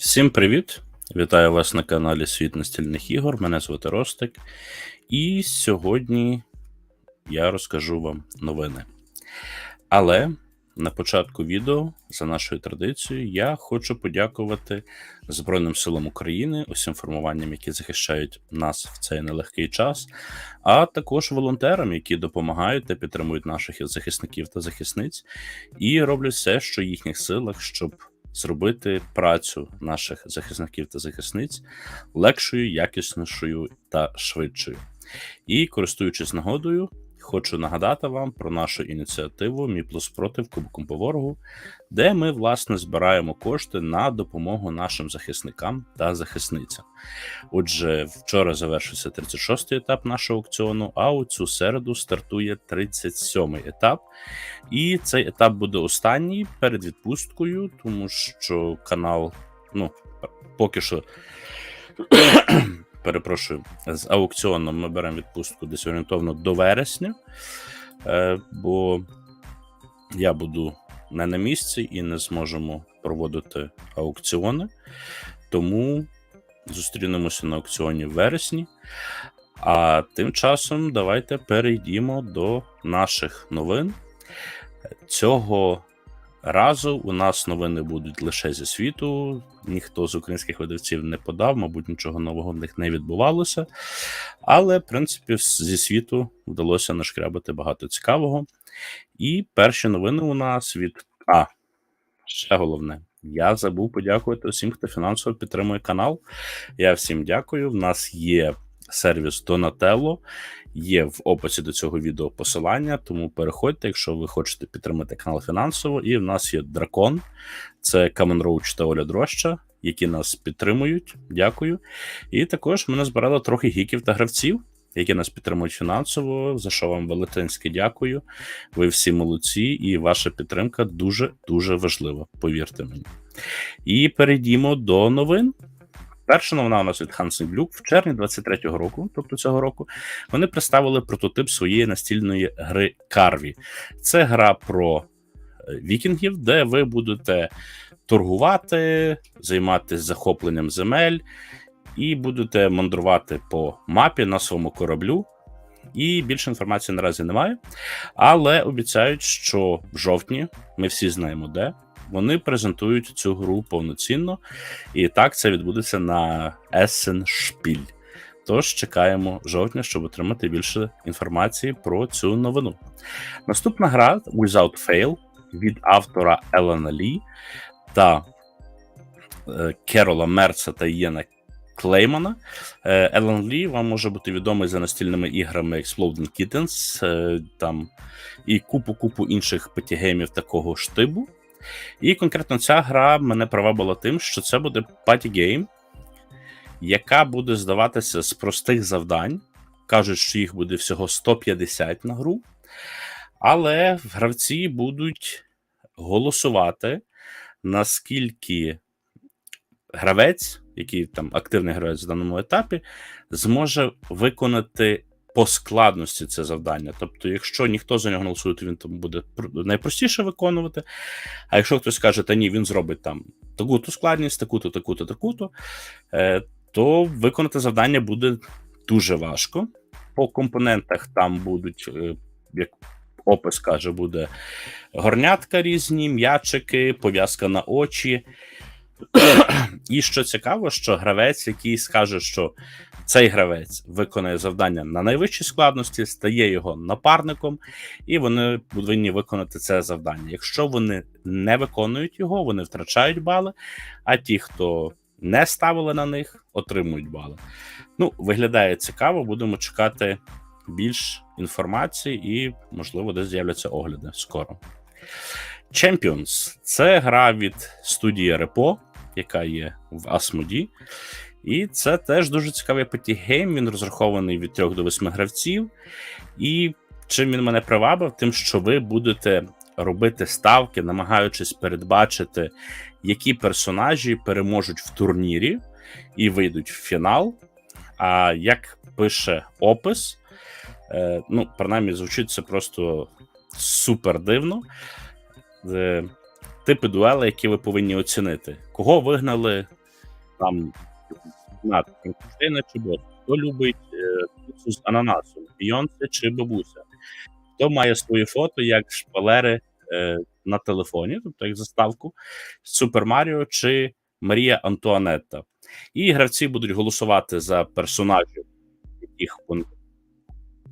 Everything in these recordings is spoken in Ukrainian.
Всім привіт! Вітаю вас на каналі Світ настільних ігор. Мене звати Ростик. І сьогодні я розкажу вам новини. Але на початку відео, за нашою традицією, я хочу подякувати Збройним силам України, усім формуванням, які захищають нас в цей нелегкий час, а також волонтерам, які допомагають та підтримують наших захисників та захисниць, і роблять все, що в їхніх силах, щоб зробити працю наших захисників та захисниць легшою, якіснішою та швидшою. І користуючись нагодою, хочу нагадати вам про нашу ініціативу Мі плюс проти Кубком по ворогу, де ми власне збираємо кошти на допомогу нашим захисникам та захисницям. Отже, вчора завершився 36-й етап нашого аукціону, а у цю середу стартує 37-й етап. І цей етап буде останній перед відпусткою, тому що канал, ну, поки що. Перепрошую, з аукціоном ми беремо відпустку десь орієнтовно до вересня, е, бо я буду не на місці і не зможемо проводити аукціони. Тому зустрінемося на аукціоні в вересні. А тим часом давайте перейдімо до наших новин. Цього разу у нас новини будуть лише зі світу. Ніхто з українських видавців не подав, мабуть, нічого нового в них не відбувалося. Але, в принципі, зі світу вдалося нашкрябати багато цікавого. І перші новини у нас від. А, ще головне. Я забув подякувати усім, хто фінансово підтримує канал. Я всім дякую. В нас є сервіс Donatello, Є в описі до цього відео посилання, тому переходьте, якщо ви хочете підтримати канал фінансово. І в нас є дракон, це Камен Роуч та Оля Дроща, які нас підтримують. Дякую. І також ми назбирали трохи гіків та гравців, які нас підтримують фінансово. За що вам велетенське дякую. Ви всі молодці, і ваша підтримка дуже дуже важлива. Повірте мені. І перейдімо до новин. Перша новина у нас від Glück в червні 23-го року, тобто цього року, вони представили прототип своєї настільної гри Карві. Це гра про е, вікінгів, де ви будете торгувати, займатися захопленням земель і будете мандрувати по мапі на своєму кораблю. І більше інформації наразі немає. Але обіцяють, що в жовтні ми всі знаємо де вони презентують цю гру повноцінно, і так це відбудеться на Spiel. Тож чекаємо жовтня, щоб отримати більше інформації про цю новину. Наступна гра Without Fail від автора Елена Лі та е, Керола Мерца та Єна Клеймана. Е, Елен Лі вам може бути відомий за настільними іграми Exploding Kittens, е, там і купу-купу інших патігеймів такого штибу. І конкретно ця гра мене привабила тим, що це буде паті-гейм, яка буде здаватися з простих завдань. Кажуть, що їх буде всього 150 на гру. Але гравці будуть голосувати, наскільки гравець, який там активний гравець в даному етапі, зможе виконати по складності це завдання. Тобто, якщо ніхто за нього голосує, то він там буде найпростіше виконувати. А якщо хтось каже, та ні, він зробить там таку-то складність, таку-то, таку-то, таку-то, е, то виконати завдання буде дуже важко. По компонентах там будуть, е, як опис каже, буде горнятка різні, м'ячики, пов'язка на очі. І що цікаво, що гравець, який скаже, що цей гравець виконує завдання на найвищій складності, стає його напарником, і вони повинні виконати це завдання. Якщо вони не виконують його, вони втрачають бали. А ті, хто не ставили на них, отримують бали. Ну, виглядає цікаво, будемо чекати більш інформації і, можливо, десь з'являться огляди скоро. Champions це гра від студії Repo, яка є в Asmodee. І це теж дуже цікавий патігейм. Він розрахований від 3 до 8 гравців. І чим він мене привабив, тим, що ви будете робити ставки, намагаючись передбачити, які персонажі переможуть в турнірі і вийдуть в фінал. А як пише опис, е, ну, принаймні, звучить це просто супер дивно. Типи дуели, які ви повинні оцінити, кого вигнали там чи бот, хто любить е, з ананасом, Бійонсе чи бабуся, хто має свої фото як шпалери е, на телефоні, тобто як заставку Супер Маріо чи Марія Антуанетта. І гравці будуть голосувати за персонажів, яких вони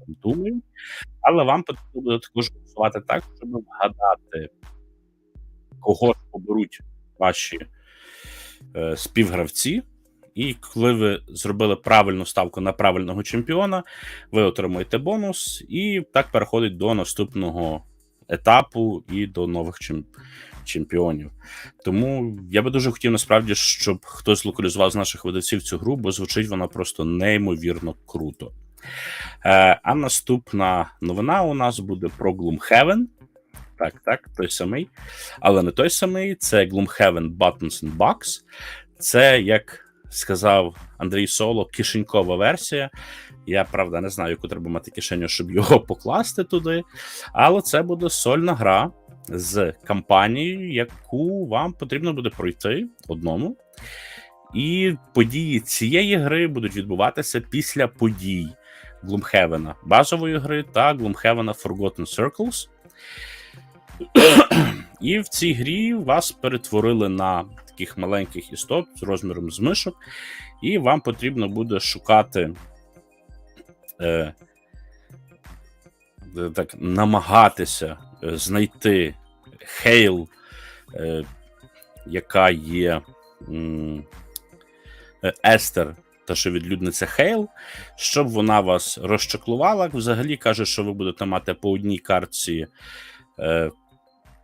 думають, але вам потрібно буде також голосувати так, щоб вгадати, кого ж оберуть ваші е, співгравці. І коли ви зробили правильну ставку на правильного чемпіона, ви отримуєте бонус, і так переходить до наступного етапу і до нових чемпіонів. Тому я би дуже хотів насправді, щоб хтось локалізував з наших видавців цю гру, бо звучить вона просто неймовірно круто. Е, а наступна новина у нас буде про Gloomhaven. Так, так, той самий. Але не той самий, це Gloomhaven Buttons and Bugs. Це, як сказав Андрій Соло, кишенькова версія. Я правда не знаю, яку треба мати кишеню, щоб його покласти туди. Але це буде сольна гра з кампанією, яку вам потрібно буде пройти одному. І події цієї гри будуть відбуватися після подій Gloomhaven базової гри та Gloomhaven Forgotten Circles. І в цій грі вас перетворили на таких маленьких істот з розміром з мишок, і вам потрібно буде шукати, е, е, так, намагатися е, знайти Хейл, е, яка є е, Естер, та що відлюдниця Хейл, щоб вона вас розчаклувала. Взагалі каже, що ви будете мати по одній картці е,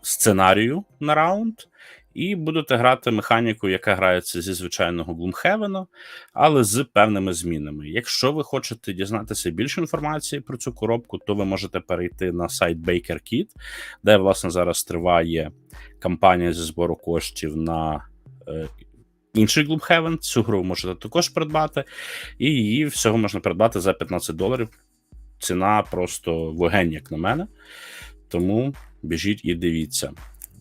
сценарію на раунд, і будете грати механіку, яка грається зі звичайного Gloomhaven, але з певними змінами. Якщо ви хочете дізнатися більше інформації про цю коробку, то ви можете перейти на сайт BakerKit, де власне зараз триває кампанія зі збору коштів на. Е, Інший Gloomhaven, цю гру можете також придбати, і її всього можна придбати за 15 доларів. Ціна просто вогень, як на мене. Тому біжіть і дивіться.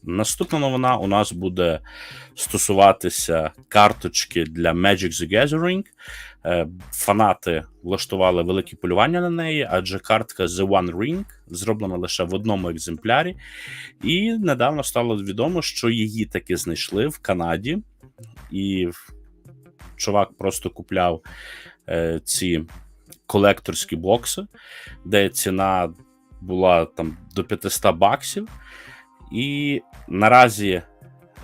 Наступна новина у нас буде стосуватися карточки для Magic the Gathering. Е, Фанати влаштували велике полювання на неї, адже картка The One Ring зроблена лише в одному екземплярі. І недавно стало відомо, що її таки знайшли в Канаді, і чувак просто купляв е, ці колекторські бокси, де ціна була там до 500 баксів. І наразі,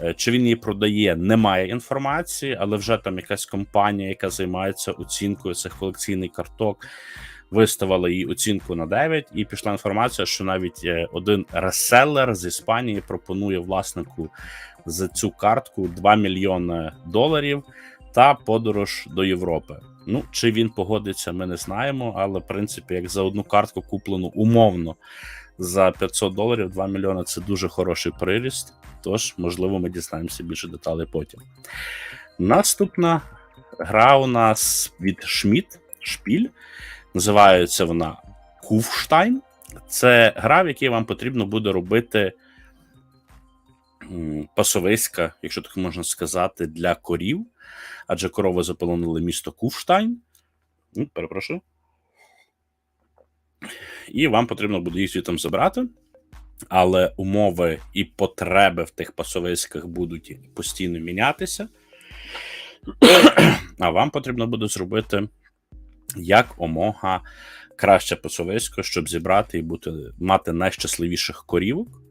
е, чи він її продає, немає інформації, але вже там якась компанія, яка займається оцінкою цих колекційних карток, виставила їй оцінку на 9, і пішла інформація, що навіть е, один реселер з Іспанії пропонує власнику за цю картку 2 мільйони доларів та подорож до Європи. Ну, чи він погодиться, ми не знаємо, але в принципі, як за одну картку куплену умовно за 500 доларів 2 мільйони це дуже хороший приріст. Тож, можливо, ми дізнаємося більше деталей потім. Наступна гра у нас від Шміт Шпіль. Називається вона Куфштайн. Це гра, в якій вам потрібно буде робити пасовиська, якщо так можна сказати, для корів. Адже корови заполонили місто Куфштайн. Перепрошую і вам потрібно буде їх звідти забрати. Але умови і потреби в тих пасовиськах будуть постійно мінятися. А вам потрібно буде зробити як омога краще пасовисько, щоб зібрати і бути, мати найщасливіших корівок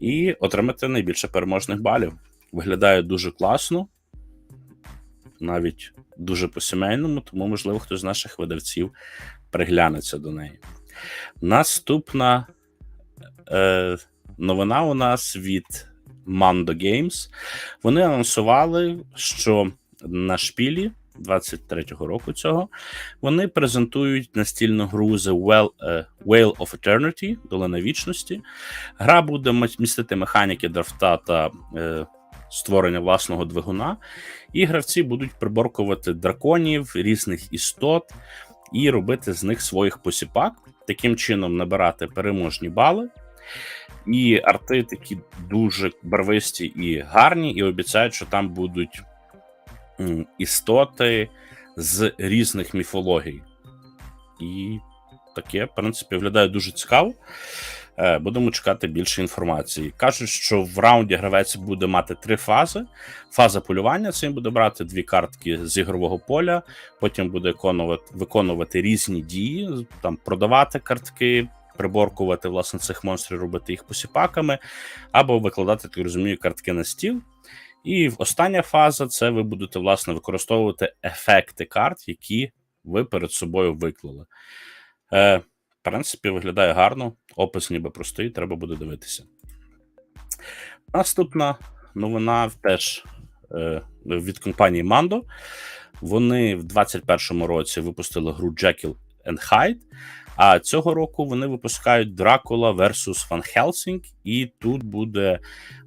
і отримати найбільше переможних балів. Виглядає дуже класно, навіть дуже по-сімейному, тому, можливо, хтось з наших видавців приглянеться до неї. Наступна е, новина у нас від Mando Games. Вони анонсували, що на шпілі 23-го року цього вони презентують настільну гру The Well, uh, Whale of Eternity, Долина вічності. Гра буде містити механіки драфта та е, створення власного двигуна, і гравці будуть приборкувати драконів, різних істот і робити з них своїх посіпак, таким чином набирати переможні бали. І арти такі дуже барвисті і гарні, і обіцяють, що там будуть істоти з різних міфологій. І таке, в принципі, виглядає дуже цікаво. Е, Будемо чекати більше інформації. Кажуть, що в раунді гравець буде мати три фази. Фаза полювання це він буде брати дві картки з ігрового поля, потім буде виконувати, виконувати різні дії, там продавати картки, приборкувати власне цих монстрів, робити їх посіпаками, або викладати, так розумію, картки на стіл. І остання фаза це ви будете власне використовувати ефекти карт, які ви перед собою виклали. Е, в принципі, виглядає гарно. Опис ніби простий, треба буде дивитися. Наступна новина теж е, від компанії Mando. Вони в 2021 році випустили гру Jekyll and Hyde, а цього року вони випускають Dracula vs. Van Helsing, і тут буде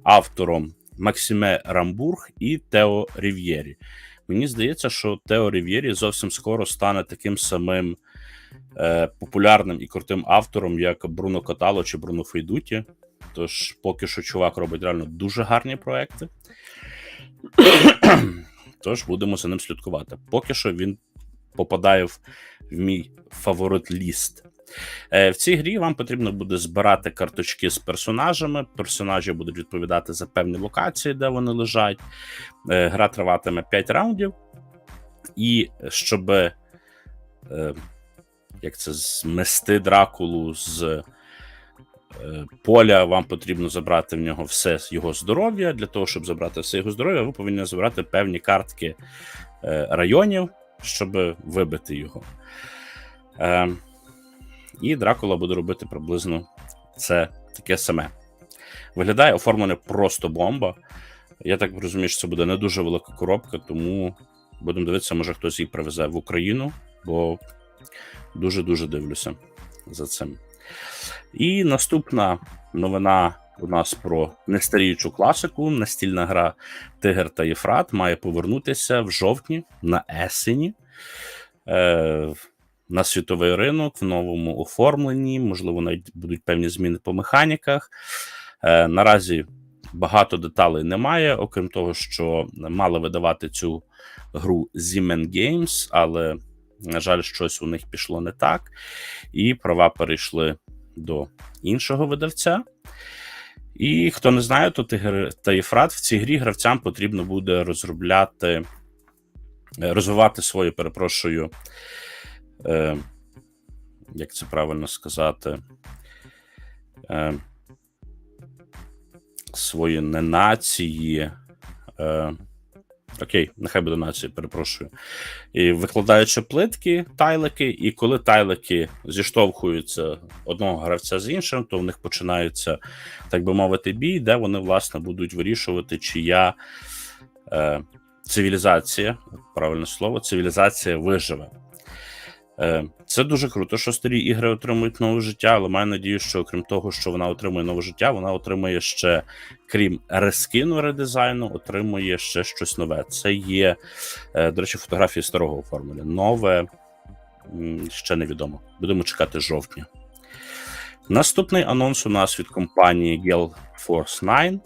автором Максиме Рамбург і Тео Рів'єрі. Мені здається, що Тео Рів'єрі зовсім скоро стане таким самим е, популярним і крутим автором, як Бруно Котало чи Бруно Фейдуті. Тож, поки що чувак робить реально дуже гарні проекти. Тож будемо за ним слідкувати. Поки що він попадає в, в мій фаворит ліст. Е, в цій грі вам потрібно буде збирати карточки з персонажами. Персонажі будуть відповідати за певні локації, де вони лежать. Е, гра триватиме 5 раундів. І щоб е, як це змести дракулу з поля, вам потрібно забрати в нього все його здоров'я. Для того, щоб забрати все його здоров'я, ви повинні забрати певні картки районів, щоб вибити його. Е, і Дракула буде робити приблизно це таке саме. Виглядає оформлене просто бомба. Я так розумію, що це буде не дуже велика коробка, тому будемо дивитися, може хтось її привезе в Україну, бо дуже-дуже дивлюся за цим. І наступна новина у нас про нестаріючу класику. Настільна гра Тигр та Єфрат має повернутися в жовтні на Есені. На світовий ринок в новому оформленні, можливо, навіть будуть певні зміни по механіках. Е, наразі багато деталей немає, окрім того, що мали видавати цю гру Zeman Games, але, на жаль, щось у них пішло не так, і права перейшли до іншого видавця. І хто не знає, то Тигр та Єфрат в цій грі гравцям потрібно буде розробляти, е, розвивати свою, перепрошую, е, як це правильно сказати, е, свої не нації. Е, Окей, нехай буде нація, перепрошую. І викладаючи плитки, тайлики, і коли тайлики зіштовхуються одного гравця з іншим, то в них починається, так би мовити, бій, де вони, власне, будуть вирішувати, чия е, цивілізація, правильне слово, цивілізація виживе. Е, Це дуже круто, що старі ігри отримують нове життя, але маю надію, що окрім того, що вона отримує нове життя, вона отримує ще, крім рескину редизайну, отримує ще щось нове. Це є, е, до речі, фотографії старого оформлення. Нове ще невідомо. Будемо чекати жовтня. Наступний анонс у нас від компанії Gale Force 9.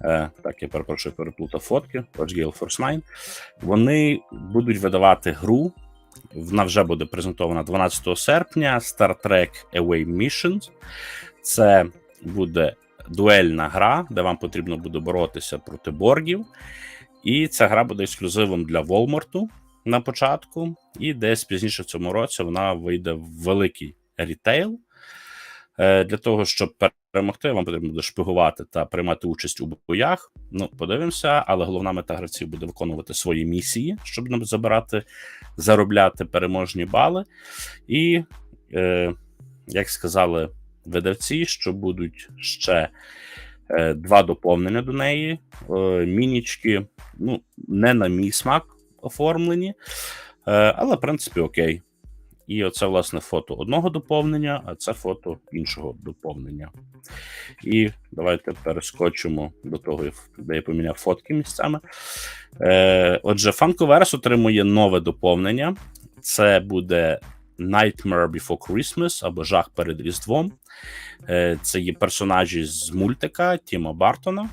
Е, так, я перепрошую, переплутав фотки. Ось Gale Force 9. Вони будуть видавати гру. Вона вже буде презентована 12 серпня. Star Trek Away Missions. Це буде дуельна гра, де вам потрібно буде боротися проти боргів. І ця гра буде ексклюзивом для Walmart на початку. І десь пізніше в цьому році вона вийде в великий рітейл. Е, Для того, щоб перемогти, вам потрібно буде шпигувати та приймати участь у боях. Ну, подивимося, але головна мета гравців буде виконувати свої місії, щоб нам забирати, заробляти переможні бали. І, е, як сказали видавці, що будуть ще е, два доповнення до неї. Е, мінічки, ну, не на мій смак оформлені, е, але, в принципі, окей. І оце, власне, фото одного доповнення, а це фото іншого доповнення. І давайте перескочимо до того, де я поміняв фотки місцями. Е, Отже, Funkoverse отримує нове доповнення. Це буде Nightmare Before Christmas або Жах перед Різдвом. Е, Це є персонажі з мультика Тіма Бартона.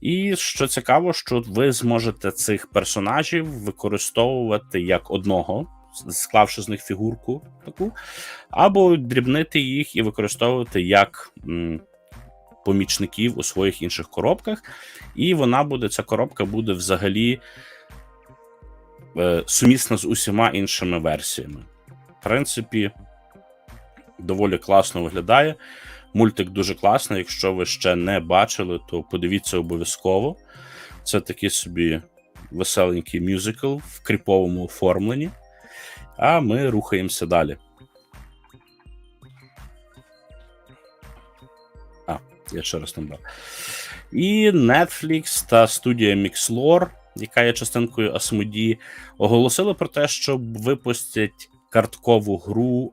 І що цікаво, що ви зможете цих персонажів використовувати як одного, склавши з них фігурку таку, або дрібнити їх і використовувати як помічників у своїх інших коробках. І вона буде, ця коробка буде взагалі е, сумісна з усіма іншими версіями. В принципі, доволі класно виглядає. Мультик дуже класний. Якщо ви ще не бачили, то подивіться обов'язково. Це такий собі веселенький мюзикл в кріповому оформленні. А ми рухаємося далі. А, я ще раз набрав. І Netflix та студія Mixlore, яка є частинкою Asmodee, оголосили про те, що випустять карткову гру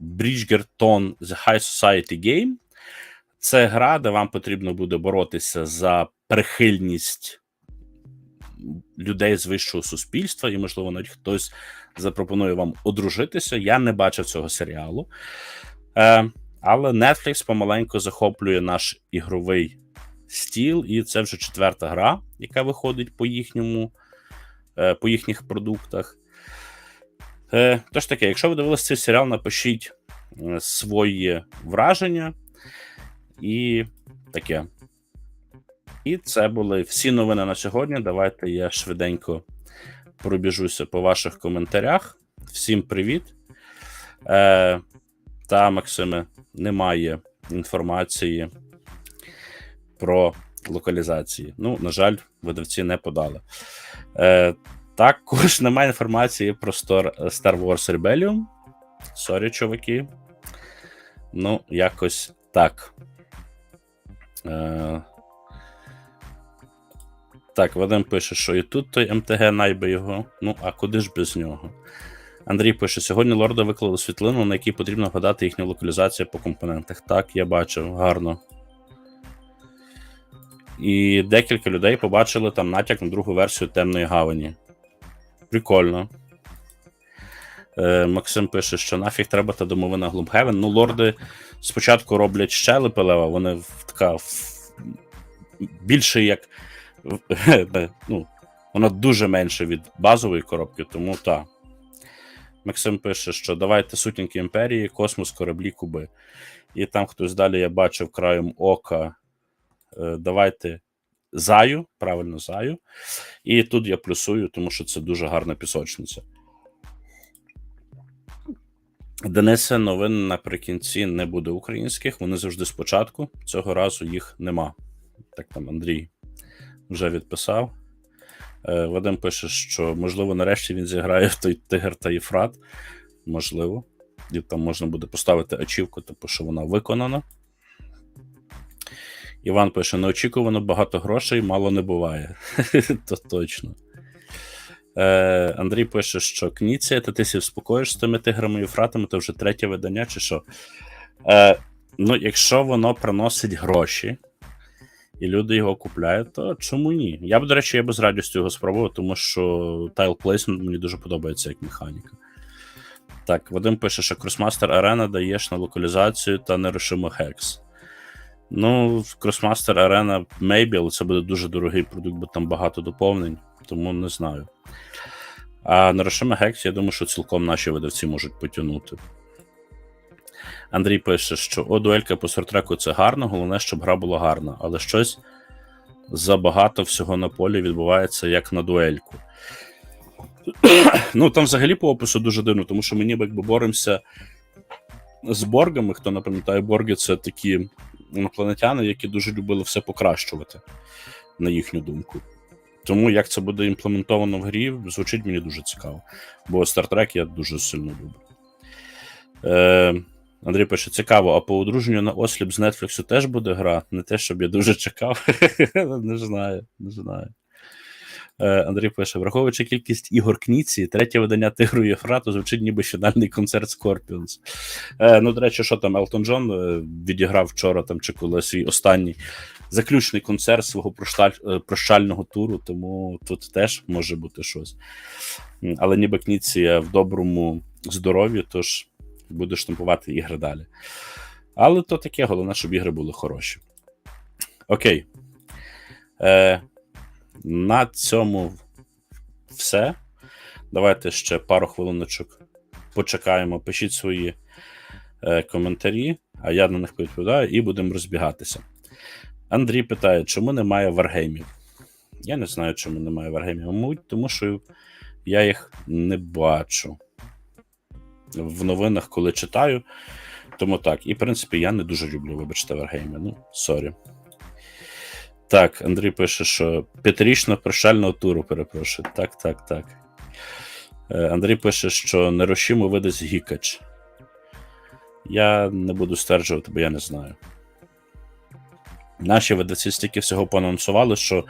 Bridgerton The High Society Game. Це гра, де вам потрібно буде боротися за прихильність людей з вищого суспільства, і, можливо, навіть хтось запропонує вам одружитися. Я не бачив цього серіалу. Е, але Netflix помаленьку захоплює наш ігровий стіл, і це вже четверта гра, яка виходить по їхньому, е, по їхніх продуктах. Е, Тож таке, якщо ви дивилися цей серіал, напишіть е, свої враження і таке. І це були всі новини на сьогодні. Давайте я швиденько пробіжуся по ваших коментарях. Всім привіт. Е, Та, Максиме, немає інформації про локалізації. Ну, на жаль, видавці не подали. Е, також немає інформації про Star Wars Rebellion. Сорі, чуваки. Ну, якось так. Е... Так, Вадим пише, що і тут той МТГ найби його. Ну, а куди ж без нього? Андрій пише: сьогодні лорда виклали світлину, на якій потрібно вгадати їхню локалізацію по компонентах. Так, я бачив, гарно. І декілька людей побачили там натяк на другу версію темної гавані. Прикольно. Е, Максим пише, що нафіг треба та домовина Глумхевен. Ну, лорди спочатку роблять щелепи лева, вони в, така в, більше як. ну, Вона дуже менше від базової коробки, тому так. Максим пише, що давайте сутінки імперії, космос, кораблі, куби. І там хтось далі я бачив краєм ока. Е, давайте заю, правильно заю. І тут я плюсую, тому що це дуже гарна пісочниця. Денисе, новин наприкінці не буде українських. Вони завжди спочатку. Цього разу їх нема. Так там Андрій вже відписав. Е, Вадим пише, що можливо, нарешті він зіграє в той Тигр та Єфрат. Можливо. І там можна буде поставити ачівку, типу, що вона виконана. Іван пише: неочікувано багато грошей, мало не буває. То точно. Е, Андрій пише, що Кніція, та ти сі вспокоїш з тими тиграми і фратами, то вже третє видання, чи що. Е, Ну, якщо воно приносить гроші, і люди його купляють, то чому ні? Я б, до речі, я би з радістю його спробував, тому що Tile Placement мені дуже подобається як механіка. Так, Вадим пише, що Crossmaster Arena даєш на локалізацію та нерушимо Hex. Ну, Crossmaster Arena maybe, але це буде дуже дорогий продукт, бо там багато доповнень, тому не знаю. А Нерушимо Hex, я думаю, що цілком наші видавці можуть потягнути. Андрій пише, що о, дуелька по сортреку це гарно, головне, щоб гра була гарна, але щось забагато всього на полі відбувається як на дуельку. ну, там взагалі по опису дуже дивно, тому що ми ніби якби боремося з боргами. Хто не пам'ятає, борги це такі інопланетяни, які дуже любили все покращувати, на їхню думку. Тому як це буде імплементовано в грі, звучить мені дуже цікаво. Бо Star Trek я дуже сильно люблю. Е, Андрій пише: цікаво, а по одруженню на осліп з Нетфліксу теж буде гра? Не те, щоб я дуже чекав. не знаю, не знаю. Е, Андрій пише: враховуючи кількість ігор Кніці, третє видання Тигру Єфрату звучить ніби фінальний концерт Scorpions. Е, ну, до речі, що там Елтон Джон е, відіграв вчора там чи коли свій останній заключний концерт свого прощального туру, тому тут теж може бути щось. Але ніби Кніція в доброму здоров'ю, тож буде штампувати ігри далі. Але то таке, головне, щоб ігри були хороші. Окей. Е, на цьому все. Давайте ще пару хвилиночок почекаємо. Пишіть свої е, коментарі, а я на них відповідаю і будемо розбігатися. Андрій питає, чому немає варгеймів? Я не знаю, чому немає варгеймів. Мабуть, тому що я їх не бачу в новинах, коли читаю. Тому так. І, в принципі, я не дуже люблю, вибачте, варгейми. Ну, сорі. Так, Андрій пише, що п'ятирічного прощального туру, перепрошую. Так, так, так. Е, Андрій пише, що Нерошіму видасть Гікач. Я не буду стверджувати, бо я не знаю. Наші видавці стільки всього поанонсували, що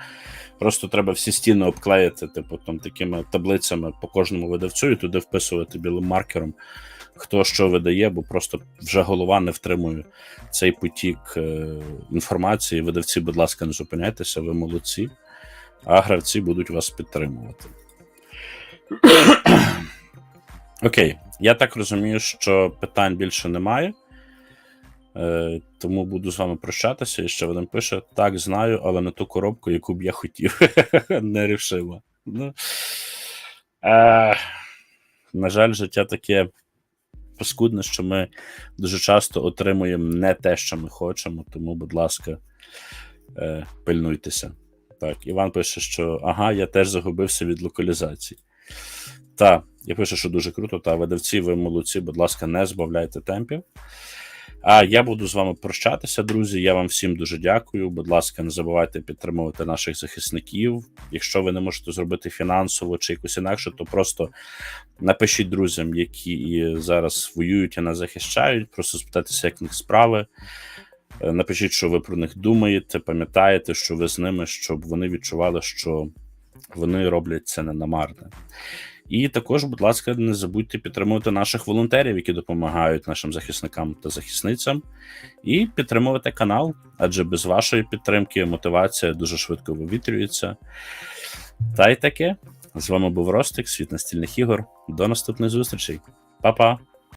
просто треба всі стіни обклеїти, типу, там такими таблицями по кожному видавцю і туди вписувати білим маркером, хто що видає, бо просто вже голова не втримує цей потік е, інформації. Видавці, будь ласка, не зупиняйтеся, ви молодці, а гравці будуть вас підтримувати. Окей, я так розумію, що питань більше немає. Е, тому буду з вами прощатися. І ще один пише: так, знаю, але не ту коробку, яку б я хотів. не рішила. Ну, е, на жаль, життя таке паскудне, що ми дуже часто отримуємо не те, що ми хочемо, тому, будь ласка, е, пильнуйтеся. Так, Іван пише, що ага, я теж загубився від локалізації. Та, я пишу, що дуже круто. Та видавці, ви молодці, будь ласка, не збавляйте темпів. А я буду з вами прощатися, друзі. Я вам всім дуже дякую. Будь ласка, не забувайте підтримувати наших захисників. Якщо ви не можете зробити фінансово чи якось інакше, то просто напишіть друзям, які зараз воюють і нас захищають. Просто спитайтеся, як в них справи. Е, Напишіть, що ви про них думаєте, пам'ятаєте, що ви з ними, щоб вони відчували, що вони роблять це не намарне. І також, будь ласка, не забудьте підтримувати наших волонтерів, які допомагають нашим захисникам та захисницям, і підтримувати канал, адже без вашої підтримки мотивація дуже швидко вивітрюється. Та й таке. З вами був Ростик, світ настільних ігор. До наступних зустрічей. Па-па!